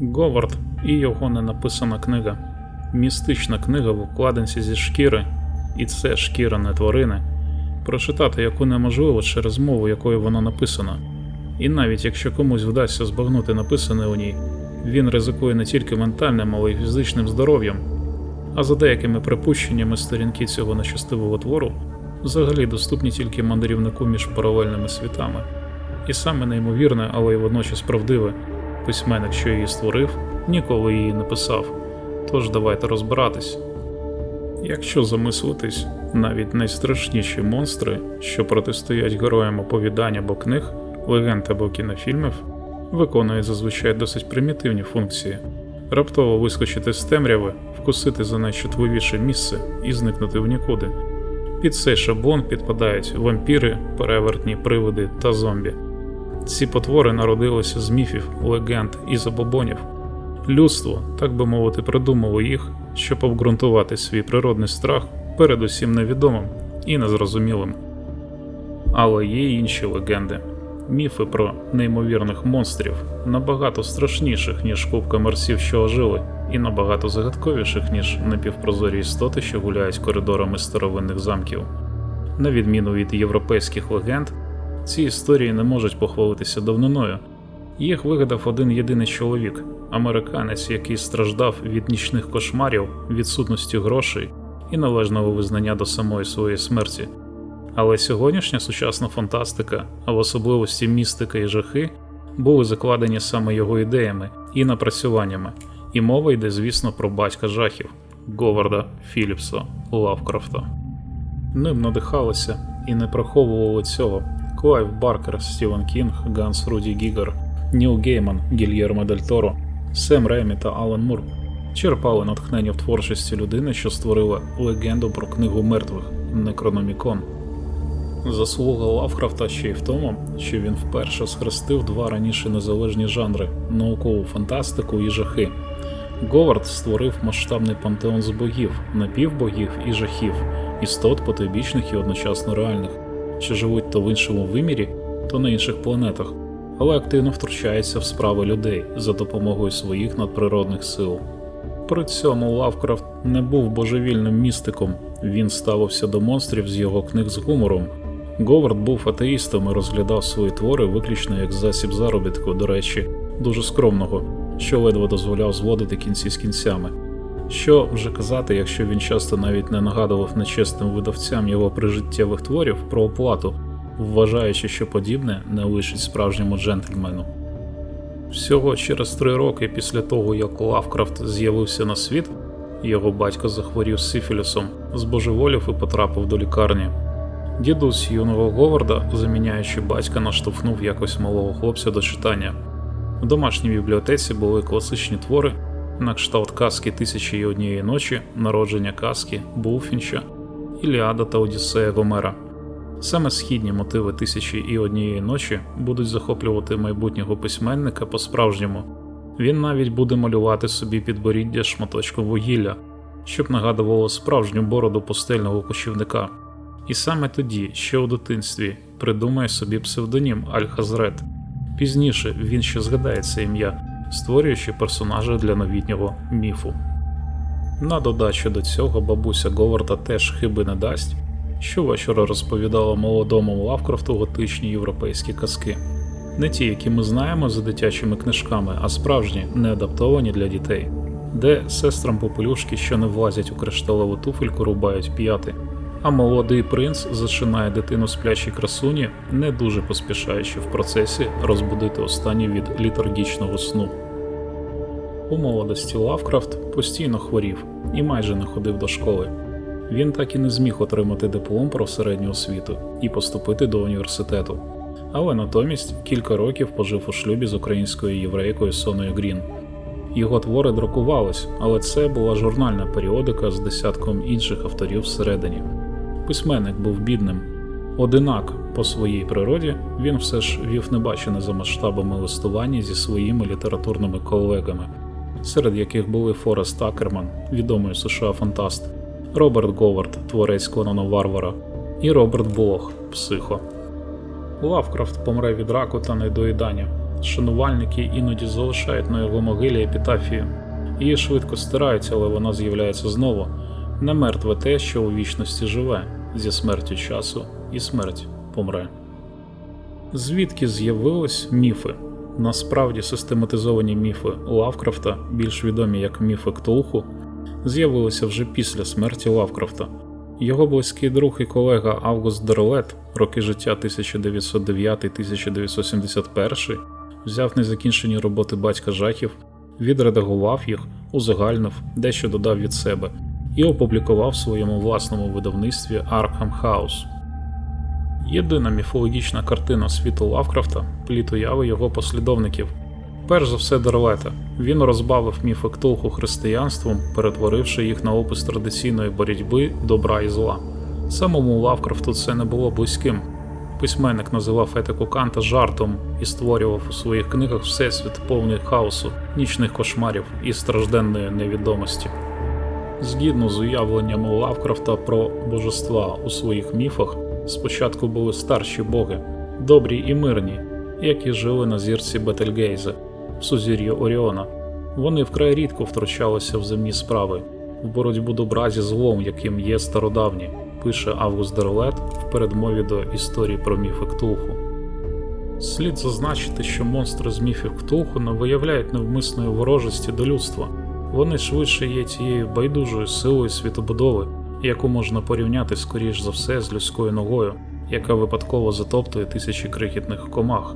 Говард і його ненаписана книга. Містична книга в обкладинці зі шкіри, і це шкіра не тварини, прочитати яку неможливо через мову, якою вона написана. І навіть якщо комусь вдасться збагнути написане у ній, він ризикує не тільки ментальним, але й фізичним здоров'ям. А за деякими припущеннями сторінки цього нещастивого твору взагалі доступні тільки мандрівнику між паралельними світами. І саме неймовірне, але й водночас правдиве, письменник, що її створив, ніколи її не писав. Тож давайте розбиратись. Якщо замислитись, навіть найстрашніші монстри, що протистоять героям оповідань або книг, легенд або кінофільмів, виконують зазвичай досить примітивні функції: раптово вискочити з темряви, вкусити за найчутливіше місце і зникнути в нікуди. Під цей шаблон підпадають вампіри, перевертні привиди та зомбі. Ці потвори народилися з міфів, легенд і забобонів. Людство, так би мовити, придумало їх, щоб обґрунтувати свій природний страх перед усім невідомим і незрозумілим. Але є інші легенди, міфи про неймовірних монстрів, набагато страшніших, ніж кубка мерсів, що ожили, і набагато загадковіших, ніж напівпрозорі істоти, що гуляють коридорами старовинних замків. На відміну від європейських легенд, ці історії не можуть похвалитися давниною. Їх вигадав один єдиний чоловік, американець, який страждав від нічних кошмарів, відсутності грошей і належного визнання до самої своєї смерті. Але сьогоднішня сучасна фантастика, а в особливості містика і жахи, були закладені саме його ідеями і напрацюваннями, і мова йде, звісно, про батька жахів Говарда Філіпса Лавкрафта. Ним надихалися і не приховували цього Клайв Баркер, Стівен Кінг, Ганс Руді Гігер, Ніл Гейман, Гільєрмо Дель Торо, Сем Ремі та Алан Мур черпали натхнення в творчості людини, що створила легенду про книгу мертвих Некрономікон. Заслуга Лавкрафта ще й в тому, що він вперше схрестив два раніше незалежні жанри наукову фантастику і жахи. Говард створив масштабний пантеон з богів, напівбогів і жахів, істот потойбічних і одночасно реальних, що живуть то в іншому вимірі, то на інших планетах, але активно втручається в справи людей за допомогою своїх надприродних сил. При цьому Лавкрафт не був божевільним містиком, він ставився до монстрів з його книг з гумором. Говард був атеїстом і розглядав свої твори виключно як засіб заробітку, до речі, дуже скромного, що ледве дозволяв зводити кінці з кінцями. Що вже казати, якщо він часто навіть не нагадував нечесним видавцям його прижиттєвих творів про оплату, вважаючи, що подібне не лишить справжньому джентльмену. Всього через три роки після того, як Лавкрафт з'явився на світ, його батько захворів сифілісом, збожеволів і потрапив до лікарні. Дідусь юного Говарда, заміняючи батька, наштовхнув якось малого хлопця до читання. В домашній бібліотеці були класичні твори, на кшталт казки Тисячі і однієї ночі, народження казки, Булфінча, Іліада та Одіссея Гомера. Саме східні мотиви Тисячі і однієї ночі будуть захоплювати майбутнього письменника по-справжньому. Він навіть буде малювати собі підборіддя шматочком вугілля, щоб нагадувало справжню бороду пустельного кочівника. І саме тоді, ще у дитинстві, придумає собі псевдонім Аль-Хазрет. Пізніше він ще згадає це ім'я, створюючи персонажа для новітнього міфу. На додачу до цього бабуся Говарда теж хиби не дасть, щовечора розповідала молодому Лавкрафту готичні європейські казки. Не ті, які ми знаємо за дитячими книжками, а справжні, не адаптовані для дітей, де сестрам попелюшки, що не влазять у кришталеву туфельку, рубають п'яти, а молодий принц зачинає дитину сплячій красуні, не дуже поспішаючи в процесі розбудити останній від літургічного сну. У молодості Лавкрафт постійно хворів і майже не ходив до школи. Він так і не зміг отримати диплом про середню освіту і поступити до університету, але натомість кілька років пожив у шлюбі з українською єврейкою Соною Грін. Його твори друкувались, але це була журнальна періодика з десятком інших авторів всередині. Письменник був бідним. Одинак, по своїй природі, він все ж вів небачене за масштабами листування зі своїми літературними колегами, серед яких були Форест Акерман, відомий США фантаст, Роберт Говард, творець Конана Варвара, і Роберт Блох, психо. Лавкрафт помре від раку та недоїдання, Шанувальники іноді залишають на його могилі епітафію. Її швидко стирають, але вона з'являється знову. Не мертве те, що у вічності живе, зі смертю часу і смерть помре. Звідки з'явились міфи? Насправді систематизовані міфи Лавкрафта, більш відомі як міфи Ктулху, з'явилися вже після смерті Лавкрафта. Його близький друг і колега Август Дерлет, роки життя 1909-1971, взяв незакінчені роботи батька жахів, відредагував їх, узагальнив, дещо додав від себе і опублікував в своєму власному видавництві Arkham House. Єдина міфологічна картина світу Лавкрафта пліт уяви його послідовників. Перш за все Дерлета. Він розбавив міфи Ктулху християнством, перетворивши їх на опис традиційної боротьби добра і зла. Самому Лавкрафту це не було близьким. Письменник називав етику Канта жартом і створював у своїх книгах всесвіт повний хаосу, нічних кошмарів і стражденної невідомості. Згідно з уявленнями Лавкрафта про божества у своїх міфах, спочатку були старші боги, добрі і мирні, які жили на зірці Бетельгейзе, в сузір'ї Оріона. Вони вкрай рідко втручалися в земні справи, в боротьбу добра зі злом, яким є стародавні, пише Август Дерлет в передмові до історії про міфи Ктулху. Слід зазначити, що монстри з міфів Ктулху не виявляють невмисної ворожості до людства. Вони швидше є тією байдужою силою світобудови, яку можна порівняти скоріш за все з людською ногою, яка випадково затоптує тисячі крихітних комах.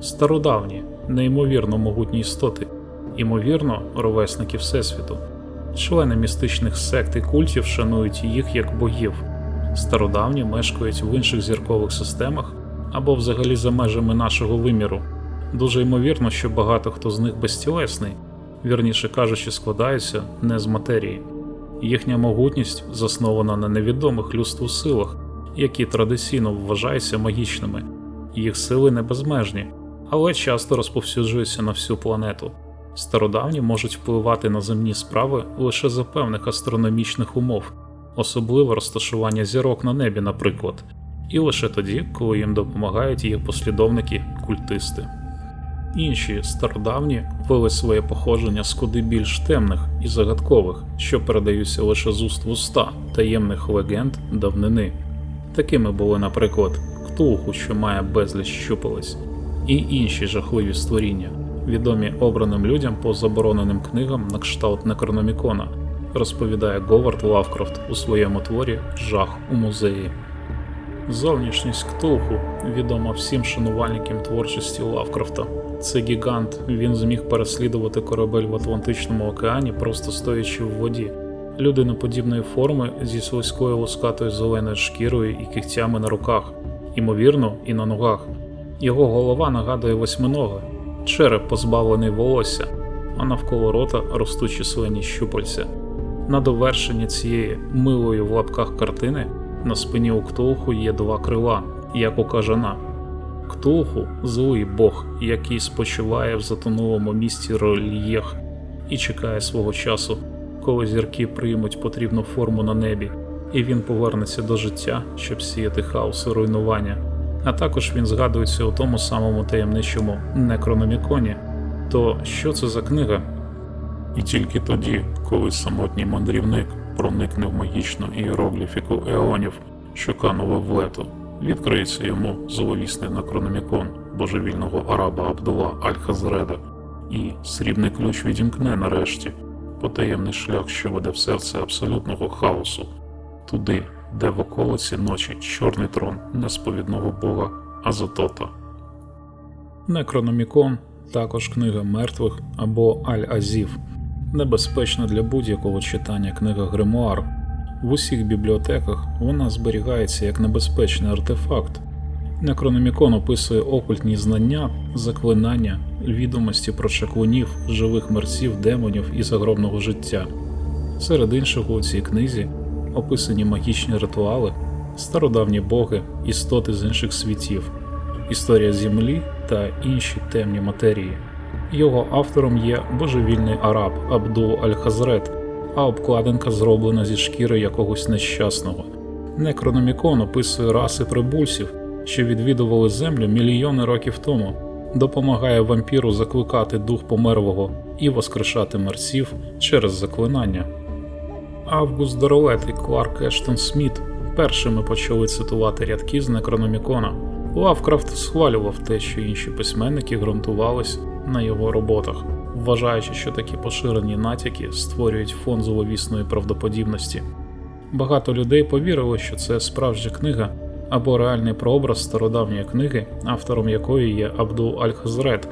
Стародавні, неймовірно могутні істоти, імовірно, ровесники Всесвіту. Члени містичних сект і культів шанують їх як богів. Стародавні мешкають в інших зіркових системах або взагалі за межами нашого виміру. Дуже ймовірно, що багато хто з них безтілесний, вірніше кажучи, складаються не з матерії. Їхня могутність заснована на невідомих людству силах, які традиційно вважаються магічними. Їх сили не безмежні, але часто розповсюджуються на всю планету. Стародавні можуть впливати на земні справи лише за певних астрономічних умов, особливо розташування зірок на небі, наприклад, і лише тоді, коли їм допомагають їх послідовники культисти. Інші стародавні вели своє походження з куди більш темних і загадкових, що передаються лише з уст в уста таємних легенд давнини. Такими були, наприклад, Ктулху, що має безліч щупалець, і інші жахливі створіння, відомі обраним людям по забороненим книгам на кшталт Некрономікона, розповідає Говард Лавкрафт у своєму творі Жах у музеї. Зовнішність Ктулху відома всім шанувальникам творчості Лавкрафта. Це гігант, він зміг переслідувати корабель в Атлантичному океані, просто стоячи в воді. Людиноподібної форми зі слизькою лускатою зеленою шкірою і кігтями на руках, ймовірно, і на ногах. Його голова нагадує восьминога, череп позбавлений волосся, а навколо рота ростуть численні щупальця. На довершенні цієї милої в лапках картини на спині у Ктулху є два крила, як у кажана. Ктулху злий бог, який спочиває в затонулому місті Рольєх і чекає свого часу, коли зірки приймуть потрібну форму на небі, і він повернеться до життя, щоб сіяти хаос і руйнування. А також він згадується у тому самому таємничому Некрономіконі. То що це за книга? І тільки тоді, коли самотній мандрівник проникне в магічну іерогліфіку еонів, що канули в лето, відкриється йому зловісний накрономікон божевільного араба Абдула Аль-Хазреда, і срібний ключ відімкне нарешті потаємний шлях, що веде в серце абсолютного хаосу, туди, де в околиці ночі чорний трон несповідного бога Азотота. Некрономікон також книга мертвих або Аль-Азів, небезпечна для будь-якого читання книга Гримуар. В усіх бібліотеках вона зберігається як небезпечний артефакт. Некрономікон описує окультні знання, заклинання, відомості про чаклунів, живих мерців, демонів і загробного життя. Серед іншого у цій книзі описані магічні ритуали, стародавні боги, істоти з інших світів, історія Землі та інші темні матерії. Його автором є божевільний араб Абдул Аль-Хазрет, а обкладинка зроблена зі шкіри якогось нещасного. Некрономікон описує раси прибульців, що відвідували землю мільйони років тому. допомагає вампіру закликати дух померлого і воскрешати мерців через заклинання. Август Доролет і Кларк Ештон Сміт першими почали цитувати рядки з Некрономікона. Лавкрафт схвалював те, що інші письменники ґрунтувались на його роботах, вважаючи, що такі поширені натяки створюють фон зловісної правдоподібності. Багато людей повірили, що це справжня книга або реальний прообраз стародавньої книги, автором якої є Абдул Аль-Хазрет,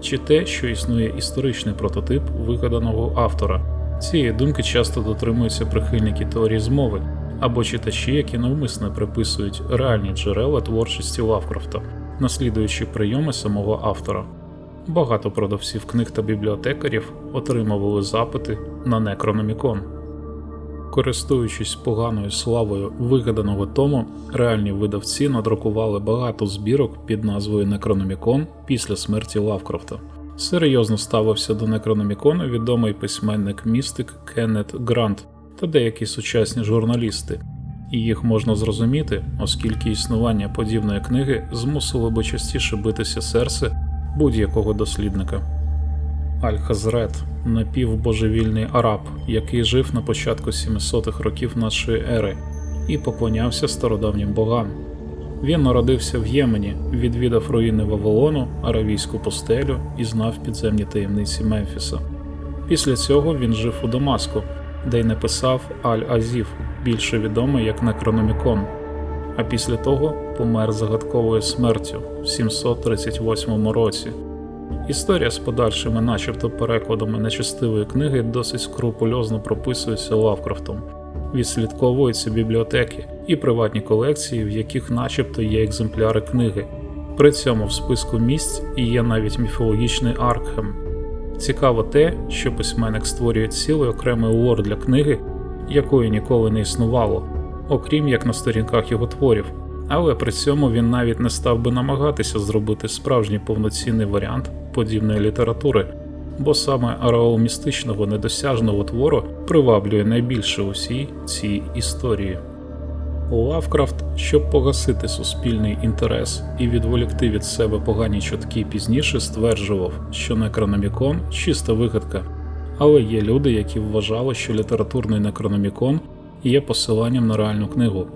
чи те, що існує історичний прототип вигаданого автора. Цієї думки часто дотримуються прихильники теорії змови або читачі, які навмисно приписують реальні джерела творчості Лавкрафта, наслідуючи прийоми самого автора. Багато продавців книг та бібліотекарів отримували запити на Некрономікон. Користуючись поганою славою вигаданого тому, реальні видавці надрукували багато збірок під назвою Некрономікон після смерті Лавкрафта. Серйозно ставився до Некрономікону відомий письменник містик Кеннет Грант та деякі сучасні журналісти, і їх можна зрозуміти, оскільки існування подібної книги змусило би частіше битися серце будь-якого дослідника. Аль-Хазрет напівбожевільний араб, який жив на початку 700-х років нашої ери і поклонявся стародавнім богам. Він народився в Ємені, відвідав руїни Вавилону, Аравійську пустелю і знав підземні таємниці Мемфіса. Після цього він жив у Дамаску, де й написав Аль-Азів, більше відомий як Некрономікон, а після того помер загадковою смертю в 738 році. Історія з подальшими, начебто, перекладами нечестивої книги досить скрупульозно прописується Лавкрафтом. Відслідковуються бібліотеки і приватні колекції, в яких начебто є екземпляри книги. При цьому в списку місць є навіть міфологічний Аркхем. Цікаво те, що письменник створює цілий окремий лор для книги, якої ніколи не існувало, окрім як на сторінках його творів, але при цьому він навіть не став би намагатися зробити справжній повноцінний варіант подібної літератури, бо саме ареол містичного недосяжного твору приваблює найбільше у всій цій історії. Лавкрафт, щоб погасити суспільний інтерес і відволікти від себе погані чутки пізніше, стверджував, що Некрономікон чиста вигадка, але є люди, які вважали, що літературний Некрономікон є посиланням на реальну книгу.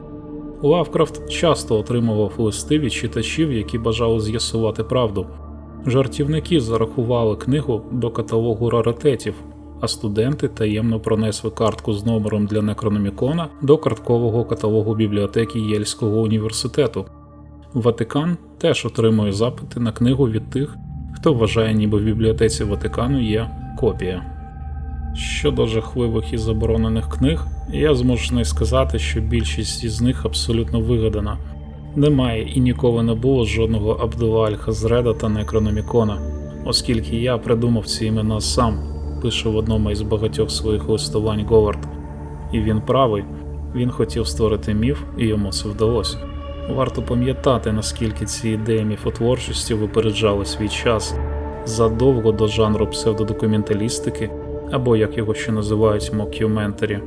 Лавкрафт часто отримував листи від читачів, які бажали з'ясувати правду. Жартівники зарахували книгу до каталогу раритетів, а студенти таємно пронесли картку з номером для Некрономікона до карткового каталогу бібліотеки Єльського університету. Ватикан теж отримує запити на книгу від тих, хто вважає, ніби в бібліотеці Ватикану є копія. Щодо жахливих і заборонених книг, я змушений сказати, що більшість із них абсолютно вигадана. Немає і ніколи не було жодного Абдула Аль-Хазреда та Некрономікона, оскільки я придумав ці імена сам, пише в одному із багатьох своїх листувань Говард. І він правий, він хотів створити міф, і йому це вдалося. Варто пам'ятати, наскільки ці ідеї міфотворчості випереджали свій час задовго до жанру псевдодокументалістики, або як його ще називають мокюментарі.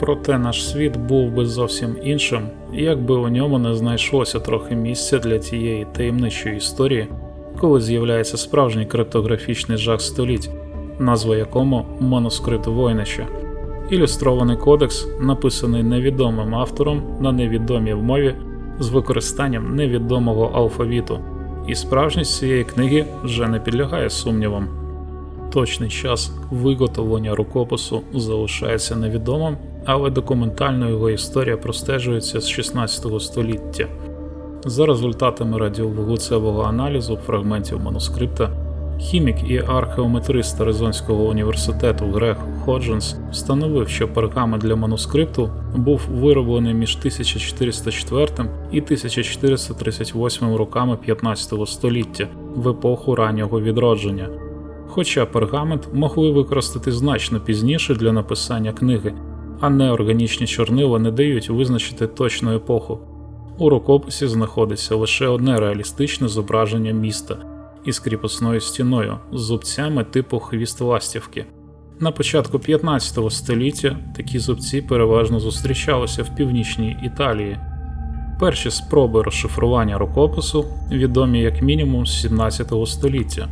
Проте наш світ був би зовсім іншим, якби у ньому не знайшлося трохи місця для тієї таємничої історії, коли з'являється справжній криптографічний жах століть, назва якому манускрипт Войнича. Ілюстрований кодекс, написаний невідомим автором на невідомій мові з використанням невідомого алфавіту, і справжність цієї книги вже не підлягає сумнівам. Точний час виготовлення рукопису залишається невідомим, але документально його історія простежується з 16 століття. За результатами радіовуглецевого аналізу фрагментів манускрипта, хімік і археометрист Аризонського університету Грег Ходженс встановив, що пергамент для манускрипту був вироблений між 1404 і 1438 роками 15 століття в епоху раннього відродження. Хоча пергамент могли використати значно пізніше для написання книги, а неорганічні чорнила не дають визначити точну епоху. У рукописі знаходиться лише одне реалістичне зображення міста із кріпосною стіною з зубцями типу хвіст ластівки. На початку 15 століття такі зубці переважно зустрічалися в північній Італії. Перші спроби розшифрування рукопису відомі як мінімум з 17 століття.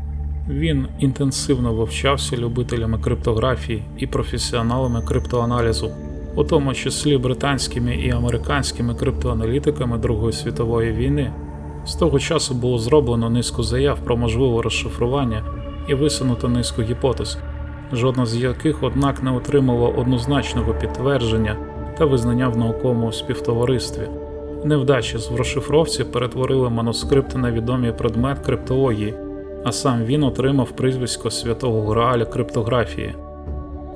Він інтенсивно вивчався любителями криптографії і професіоналами криптоаналізу, у тому числі британськими і американськими криптоаналітиками Другої світової війни. З того часу було зроблено низку заяв про можливе розшифрування і висунуто низку гіпотез, жодна з яких, однак, не отримала однозначного підтвердження та визнання в науковому співтоваристві. Невдачі з розшифровці перетворили манускрипти на відомий предмет криптології, а сам він отримав прізвисько святого Грааля криптографії.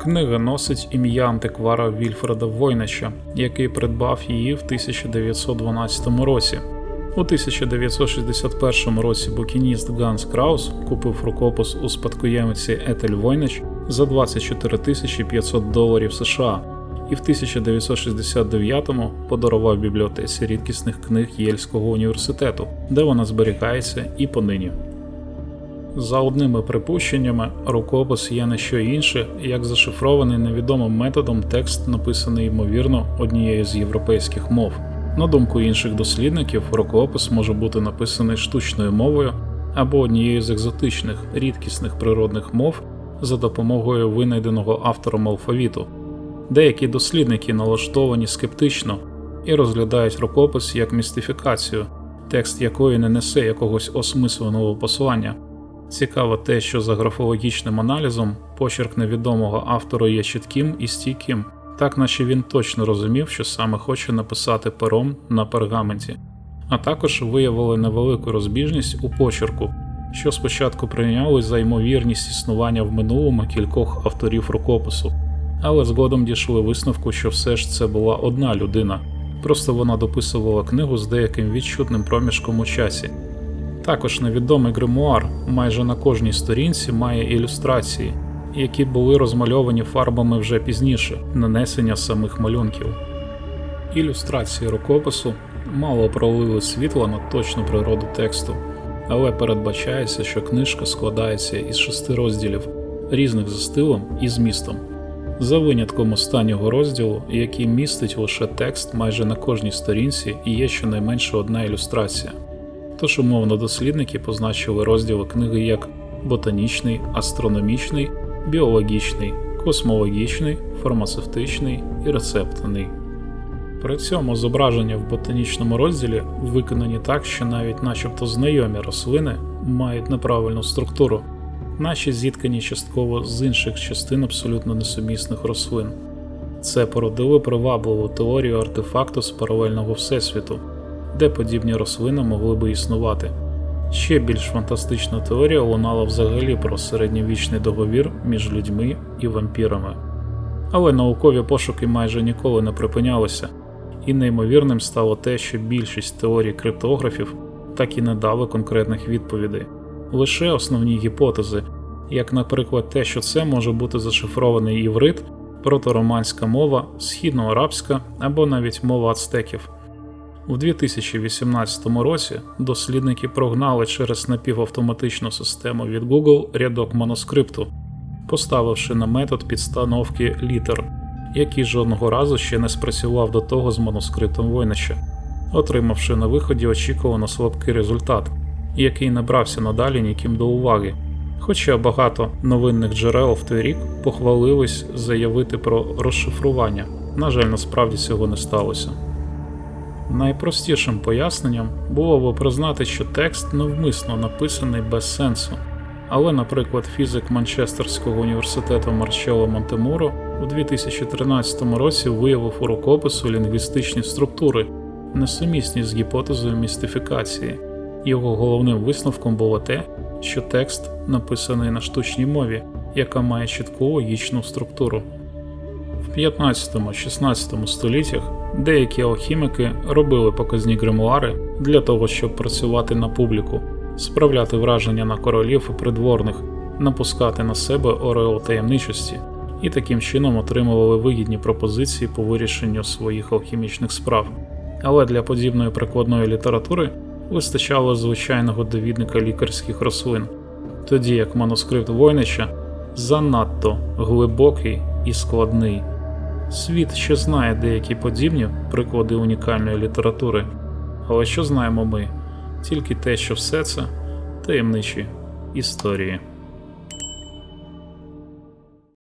Книга носить ім'я антиквара Вільфреда Войнича, який придбав її в 1912 році. У 1961 році букініст Ганс Краус купив рукопис у спадкоємиці Етель Войнич за 24 500 доларів США і в 1969-му подарував бібліотеці рідкісних книг Єльського університету, де вона зберігається і понині. За одними припущеннями, рукопис є не що інше, як зашифрований невідомим методом текст, написаний ймовірно однією з європейських мов. На думку інших дослідників, рукопис може бути написаний штучною мовою або однією з екзотичних, рідкісних природних мов за допомогою винайденого автором алфавіту. Деякі дослідники налаштовані скептично і розглядають рукопис як містифікацію, текст якої не несе якогось осмисленого послання. Цікаво те, що за графологічним аналізом почерк невідомого автора є чітким і стійким, так наче він точно розумів, що саме хоче написати пером на пергаменті, а також виявили невелику розбіжність у почерку, що спочатку прийняли за ймовірність існування в минулому кількох авторів рукопису, але згодом дійшли висновку, що все ж це була одна людина, просто вона дописувала книгу з деяким відчутним проміжком у часі. Також невідомий гримуар майже на кожній сторінці має ілюстрації, які були розмальовані фарбами вже пізніше, нанесення самих малюнків. Ілюстрації рукопису мало пролили світло на точну природу тексту, але передбачається, що книжка складається із шести розділів, різних за стилем і змістом. За винятком останнього розділу, який містить лише текст майже на кожній сторінці і є щонайменше одна ілюстрація. Тож умовно дослідники позначили розділи книги як ботанічний, астрономічний, біологічний, космологічний, фармацевтичний і рецептний. При цьому зображення в ботанічному розділі виконані так, що навіть начебто знайомі рослини мають неправильну структуру, наче зіткані частково з інших частин абсолютно несумісних рослин. Це породило привабливу теорію артефакту з паралельного всесвіту де подібні рослини могли би існувати. Ще більш фантастична теорія лунала взагалі про середньовічний договір між людьми і вампірами. Але наукові пошуки майже ніколи не припинялися, і неймовірним стало те, що більшість теорій криптографів так і не дали конкретних відповідей, лише основні гіпотези, як, наприклад, те, що це може бути зашифрований іврит, протороманська мова, східноарабська або навіть мова ацтеків. У 2018 році дослідники прогнали через напівавтоматичну систему від Google рядок манускрипту, поставивши на метод підстановки літер, який жодного разу ще не спрацював до того з манускриптом Войнича, отримавши на виході очікувано слабкий результат, який не брався надалі ніким до уваги. Хоча багато новинних джерел в той рік похвалились заявити про розшифрування, на жаль, насправді цього не сталося. Найпростішим поясненням було б признати, що текст навмисно написаний без сенсу. Але, наприклад, фізик Манчестерського університету Марчело Монтемуро у 2013 році виявив у рукопису лінгвістичні структури, несумісні з гіпотезою містифікації. Його головним висновком було те, що текст написаний на штучній мові, яка має чітку логічну структуру. В 15-16 століттях деякі алхімики робили показні гримуари для того, щоб працювати на публіку, справляти враження на королів і придворних, напускати на себе ореол таємничості і таким чином отримували вигідні пропозиції по вирішенню своїх алхімічних справ. Але для подібної прикладної літератури вистачало звичайного довідника лікарських рослин, тоді як манускрипт Войнича занадто глибокий і складний. Світ ще знає деякі подібні приклади унікальної літератури, Але що знаємо ми? Тільки те, що все це таємничі історії.